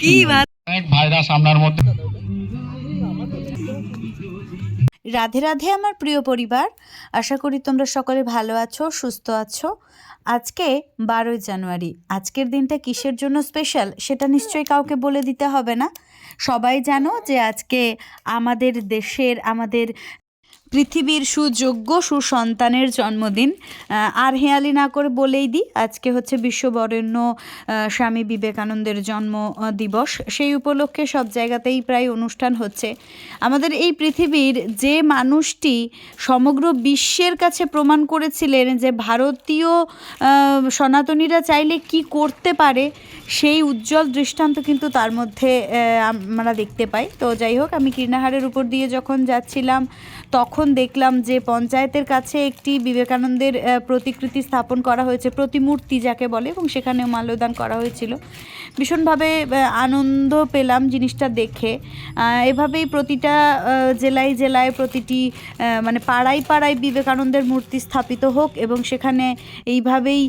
কি ভাইরাস আপনার মধ্যে। রাধে রাধে আমার প্রিয় পরিবার আশা করি তোমরা সকলে ভালো আছো সুস্থ আছো। আজকে বারোই জানুয়ারি আজকের দিনটা কিসের জন্য স্পেশাল সেটা নিশ্চয়ই কাউকে বলে দিতে হবে না। সবাই জানো যে আজকে আমাদের দেশের আমাদের পৃথিবীর সুযোগ্য সুসন্তানের জন্মদিন আর হেয়ালি না করে বলেই দিই, আজকে হচ্ছে বিশ্ববরেণ্য স্বামী বিবেকানন্দের জন্ম দিবস। সেই উপলক্ষে সব জায়গাতেই প্রায় অনুষ্ঠান হচ্ছে। আমাদের এই পৃথিবীর যে মানুষটি সমগ্র বিশ্বের কাছে প্রমাণ করেছিলেন যে ভারতীয় সনাতনীরা চাইলে কি করতে পারে, সেই উজ্জ্বল দৃষ্টান্ত কিন্তু তার মধ্যে আমরা দেখতে পাই। তো যাই হোক, আমি কীর্ণাহারের উপর দিয়ে যখন যাচ্ছিলাম তখন দেখলাম যে পঞ্চায়েতের কাছে একটি বিবেকানন্দের প্রতিকৃতি স্থাপন করা হয়েছে, প্রতিমূর্তি যাকে বলে, এবং সেখানেও মাল্যদান করা হয়েছিল। ভীষণভাবে আনন্দ পেলাম জিনিসটা দেখে। এভাবেই প্রতিটা জেলায় জেলায় প্রতিটি মানে পাড়ায় পাড়ায় বিবেকানন্দের মূর্তি স্থাপিত হোক, এবং সেখানে এইভাবেই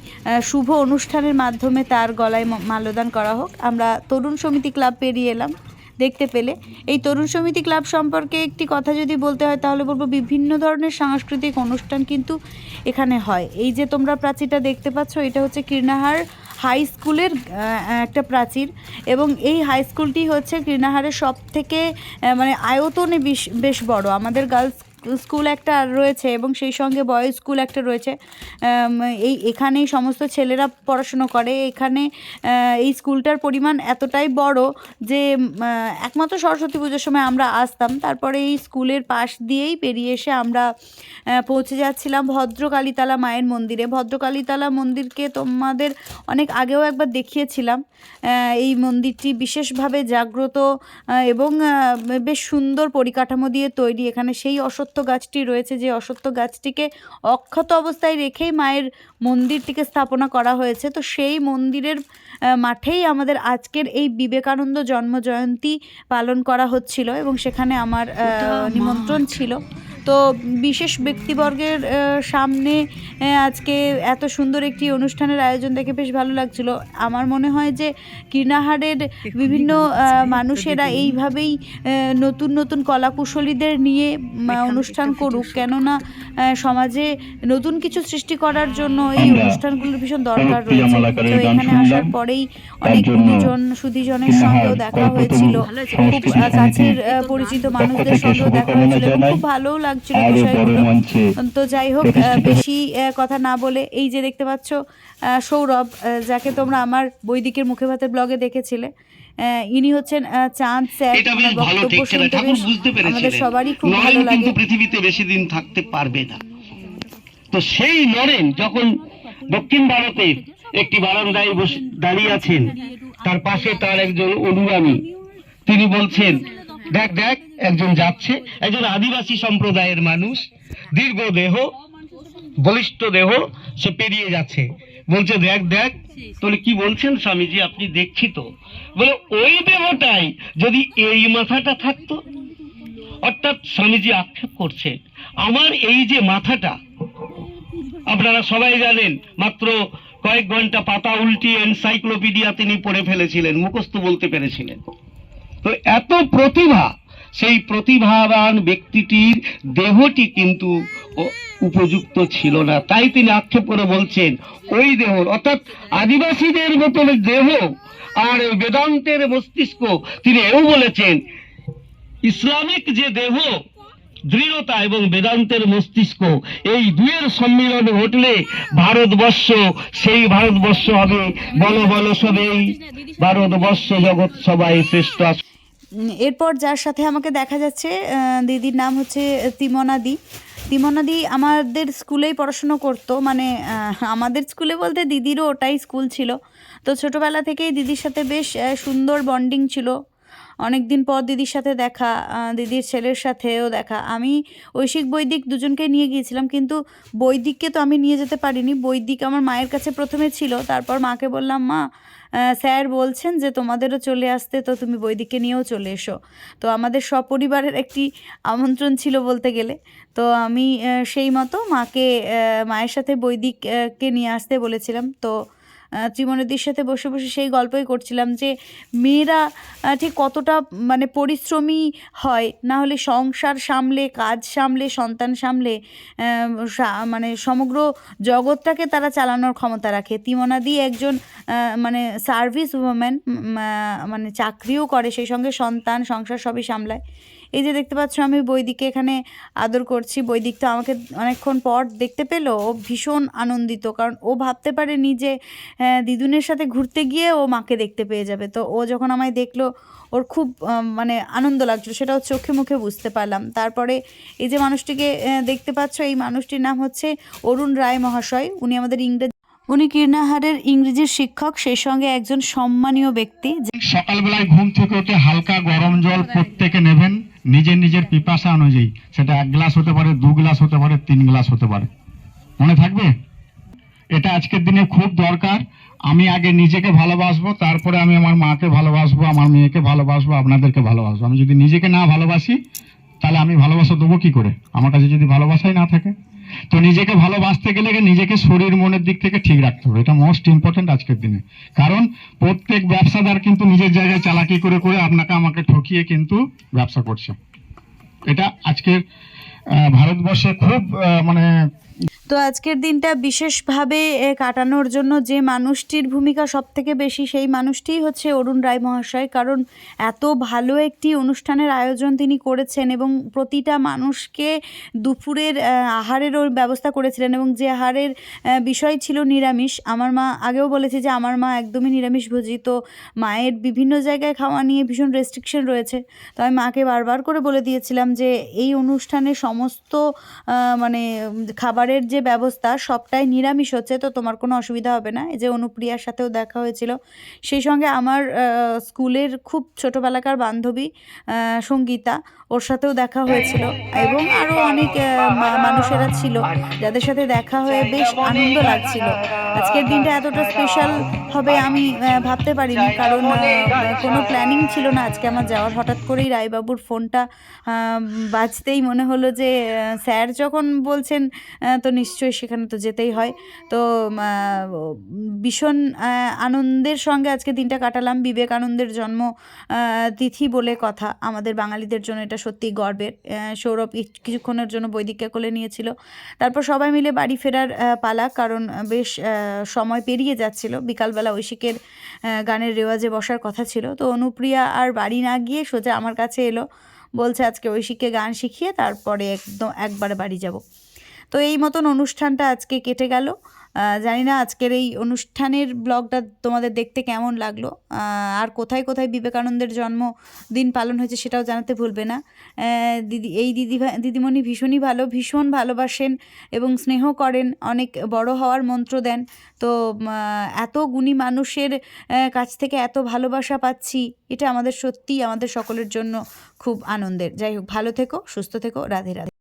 শুভ অনুষ্ঠানের মাধ্যমে তার গলায় মাল্যদান করা হোক। আমরা তরুণ সমিতি ক্লাব পেরিয়ে এলাম। দেখতে পেলে। এই তরুণ সমিতি ক্লাব সম্পর্কে একটি কথা যদি বলতে হয়, তাহলে বলব বিভিন্ন ধরনের সাংস্কৃতিক অনুষ্ঠান কিন্তু এখানে হয়। এই যে তোমরা প্রাচীরটা দেখতে পাচ্ছ, এটা হচ্ছে কীর্ণাহার হাই স্কুলের একটা প্রাচীর। এবং এই হাই স্কুলটি হচ্ছে কীর্ণাহারের সব থেকে মানে আয়তনে বেশ বড়। আমাদের গার্লস স্কুল একটা রয়েছে এবং সেই সঙ্গে বয়েজ স্কুল একটা রয়েছে। এই এখানেই সমস্ত ছেলেরা পড়াশুনো করে। এখানে এই স্কুলটার পরিমাণ এতটাই বড় যে একমাত্র সরস্বতী পুজোর সময় আমরা আসতাম। তারপরে এই স্কুলের পাশ দিয়েই পেরিয়ে এসে আমরা পৌঁছে যাচ্ছিলাম ভদ্রকালীতলা মায়ের মন্দিরে। ভদ্রকালীতলা মন্দিরকে তোমাদের অনেক আগেও একবার দেখিয়েছিলাম। এই মন্দিরটি বিশেষভাবে জাগ্রত এবং বেশ সুন্দর পরিকাঠামো দিয়ে তৈরি। এখানে সেই অশ্বত্থ গাছটি রয়েছে যে অশ্বত্থ গাছটিকে অক্ষত অবস্থায় রেখেই মায়ের মন্দিরটিকে স্থাপনা করা হয়েছে। তো সেই মন্দিরের মাঠেই আমাদের আজকের এই বিবেকানন্দ জন্ম জয়ন্তী পালন করা হচ্ছিল এবং সেখানে আমার নিমন্ত্রণ ছিল। তো বিশেষ ব্যক্তিবর্গের সামনে আজকে এত সুন্দর একটি অনুষ্ঠানের আয়োজন দেখে বেশ ভালো লাগছিল। আমার মনে হয় যে কিনাহারের বিভিন্ন মানুষেরা এইভাবেই নতুন নতুন কলাকুশলীদের নিয়ে অনুষ্ঠান করুক। কেননা সমাজে নতুন কিছু সৃষ্টি করার জন্য এই অনুষ্ঠানগুলোর ভীষণ দরকার রয়েছে। তো এখানে আসার পরেই অনেক গুণীজন সুধীজনের সঙ্গেও দেখা হয়েছিল। খুব কাছের পরিচিত মানুষদের সঙ্গেও দেখা হয়েছিল। খুব ভালোও লাগছিল বিষয়গুলো তো যাই হোক বেশি কথা না বলে এই যে দেখতে পাচ্ছ সৌরভ যাকে তোমরা আমার বৈদিকের মুখে ভাতের ব্লগে দেখেছিলে ইনি হচ্ছেন চাঁদ স্যার বক্তব্য শুনতে বেশ আমাদের সবারই খুব ভালো লাগে। পৃথিবীতে বেশি দিন থাকতে পারবে না। তো সেই নরেন যখন দক্ষিণ ভারতের একটি বারান্দায় বসে দাঁড়িয়ে আছেন তার পাশে তার একজন অনুগামী তিনি বলছেন দেখ দেখ একজন যাচ্ছে, একজন আদিবাসী সম্প্রদায়ের মানুষ, দীর্ঘ দেহ, বলিষ্ঠ দেহ, সে পেরিয়ে যাচ্ছে। বলছে, দেখ দেখ, তাহলে কি বলছেন স্বামীজি? আপনি দেখছি তো। বলে, ওই দেহটাই যদি এই মাথাটা থাকতো? অর্থাৎ স্বামীজি আক্ষেপ করছে আমার এই যে মাথাটা, আপনারা সবাই জানেন, মাত্র কয়েক ঘণ্টা পাতা উল্টিয়ে এনসাইক্লোপিডিয়া তিনি পড়ে ফেলেছিলেন, মুখস্থ বলতে পেরেছিলেন। তো এত প্রতিভা সেই প্রতিভাবান ব্যক্তিটির দেহটি কিন্তু উপযুক্ত ছিল না। তাই তিনি আক্ষেপ করে বলছেন, ওই দেহ অর্থাৎ আদিবাসীদের মতন দেহ আর বেদান্তের মস্তিষ্ক, তিনি এও বলেছেন, ইসলামিক যে দেহ, দৃঢ়তা এবং বেদান্তের মস্তিষ্ক, এই দুয়ের সম্মিলন ঘটলে ভারতবর্ষ, সেই ভারতবর্ষ হবে বল বল সবেই। ভারতবর্ষ জগৎ সবাই শ্রেষ্ঠ এরপর যার সাথে আমাকে দেখা যাচ্ছে দিদির নাম হচ্ছে তিমনাদি তিমনাদি আমাদের স্কুলেই পড়াশুনো করতো মানে আমাদের স্কুলে বলতে দিদিরও ওটাই স্কুল ছিল। তো ছোটোবেলা থেকেই দিদির সাথে বেশ সুন্দর বন্ডিং ছিল। অনেক দিন পর দিদির সাথে দেখা দিদির ছেলের সাথেও দেখা। আমি ঐশিক বৈদিক দুজনকে নিয়ে গিয়েছিলাম, কিন্তু বৈদিককে তো আমি নিয়ে যেতে পারিনি। বৈদিক আমার মায়ের কাছে প্রথমে ছিল, তারপর মাকে বললাম, মা স্যার বলছেন যে তোমাদেরও চলে আসতে, তো তুমি বৈদিককে নিয়েও চলে এসো। তো আমাদের সপরিবারের একটি আমন্ত্রণ ছিল বলতে গেলে। তো আমি সেই মতো মাকে মায়ের সাথে বৈদিককে নিয়ে আসতে বলেছিলাম। তো ত্রিমণিদির সাথে বসে বসে সেই গল্পই করছিলাম যে মেয়েরা ঠিক কতটা মানে পরিশ্রমী হয়, না হলে সংসার সামলে, কাজ সামলে, সন্তান সামলে মানে সমগ্র জগৎটাকে তারা চালানোর ক্ষমতা রাখে। তিমনাদি একজন মানে সার্ভিস ওমেন মানে চাকরিও করে, সেই সঙ্গে সন্তান, সংসার সবই সামলায়। এই যে দেখতে পাচ্ছ আমি বৈদিককে এখানে আদর করছি। বৈদিক তো আমাকে অনেকক্ষণ পর দেখতে পেল। ও ভীষণ আনন্দিত, কারণ ও ভাবতে পারেনি যে দিদুনের সাথে ঘুরতে গিয়ে ও মাকে দেখতে পেয়ে যাবে। তো ও যখন আমায় দেখল, ওর খুব মানে আনন্দ লাগছিল। সেটা ওর চোখে মুখে বুঝতে পারলাম। তারপরে এই যে মানুষটিকে দেখতে পাচ্ছ, এই মানুষটির নাম হচ্ছে অরুণ রায় মহাশয়। উনি আমাদের ইংরেজি উনি কীর্ণাহারের ইংরেজির শিক্ষক। সেই সঙ্গে একজন সম্মানীয় ব্যক্তি সকালবেলায় ঘুম থেকে হালকা গরম জল প্রত্যেকে নেবেন। নিজের নিজের পিপাসা অনুযায়ী, সেটা এক গ্লাস হতে পারে, দু গ্লাস হতে পারে, তিন গ্লাস হতে পারে। মনে থাকবে? এটা আজকের দিনে খুব দরকার। আমি আগে নিজেকে ভালোবাসবো, তারপরে আমি আমার মাকে ভালোবাসবো, আমার মেয়েকে ভালোবাসবো, আপনাদেরকে ভালোবাসবো। আমি যদি নিজেকে না ভালোবাসি, তাহলে আমি ভালোবাসা দেবো কি করে? আমার কাছে যদি ভালোবাসাই না থাকে। তো নিজেকে ভালোবাসতে গেলে নিজেকে শরীর মনের দিক থেকে ঠিক রাখতে হবে। এটা মোস্ট ইম্পর্টেন্ট আজকের দিনে। কারণ প্রত্যেক ব্যবসাদার কিন্তু নিজের জায়গায় চালাকি করে করে আপনাকে আমাকে ঠকিয়ে কিন্তু ব্যবসা করছে। এটা আজকের ভারতবর্ষে খুব মানে তো আজকের দিনটা বিশেষভাবে কাটানোর জন্য যে মানুষটির ভূমিকা সব থেকে বেশি সেই মানুষটিই হচ্ছে অরুণ রায় মহাশয়। কারণ এত ভালো একটি অনুষ্ঠানের আয়োজন তিনি করেছেন এবং প্রতিটা মানুষকে দুপুরের আহ, আহারেরও ব্যবস্থা করেছিলেন এবং যে আহারের বিষয় ছিল নিরামিষ আমার মা আগেও বলেছে যে আমার মা একদমই নিরামিষ ভোজি। তো মায়ের বিভিন্ন জায়গায় খাওয়া নিয়ে ভীষণ রেস্ট্রিকশন রয়েছে। তো আমি মাকে বারবার করে বলে দিয়েছিলাম যে এই অনুষ্ঠানে সমস্ত মানে খাবারের যে ব্যবস্থা সবটাই নিরামিষ হচ্ছে, তো তোমার কোনো অসুবিধা হবে না। এই যে অনুপ্রিয়ার সাথেও দেখা হয়েছিল। সেই সঙ্গে আমার স্কুলের খুব ছোটোবেলাকার বান্ধবী সঙ্গীতা, ওর সাথেও দেখা হয়েছিল। এবং আরও অনেক মানুষেরা ছিল, যাদের সাথে দেখা হয়ে বেশ আনন্দ লাগছিল। আজকের দিনটা এতটা স্পেশাল হবে আমি ভাবতে পারিনি। কারণ কোনো প্ল্যানিং ছিল না আজকে আমার যাওয়ার। হঠাৎ করেই রায়বাবুর ফোনটা বাজতেই মনে হলো যে আহ, স্যার যখন বলছেন তো নিশ্চয়ই সেখানে তো যেতেই হয়। তো ভীষণ আনন্দের সঙ্গে আজকে দিনটা কাটালাম। বিবেকানন্দের জন্ম তিথি বলে কথা। আমাদের বাঙালিদের জন্য এটা সত্যি গর্বের। সৌরভ কিছুক্ষণের জন্য বৈদিককে কোলে নিয়েছিল। তারপর সবাই মিলে বাড়ি ফেরার পালা কারণ বেশ সময় পেরিয়ে যাচ্ছিল। বিকালবেলা ঐশিকের গানের রেওয়াজে বসার কথা ছিল। তো অনুপ্রিয়া আর বাড়ি না গিয়ে সোজা আমার কাছে এলো। বলছে আজকে ঐশীকে গান শিখিয়ে তারপরে একদম একবারে বাড়ি যাব। তো এই মতন অনুষ্ঠানটা আজকে কেটে গেল। জানি না আজকের এই অনুষ্ঠানের ব্লগটা তোমাদের দেখতে কেমন লাগল। আর কোথায় কোথায় বিবেকানন্দের জন্মদিন পালন হয়েছে সেটাও জানাতে ভুলবে না। দিদি, এই দিদি দিদিমণি ভীষণই ভালো, ভীষণ ভালোবাসেন এবং স্নেহ করেন, অনেক বড় হওয়ার মন্ত্র দেন। তো এত গুণী মানুষের কাছ থেকে এত ভালোবাসা পাচ্ছি, এটা আমাদের সত্যিই, আমাদের সকলের জন্য খুব আনন্দের। যাই হোক, ভালো থেকো, সুস্থ থেকো, রাধে রাধে।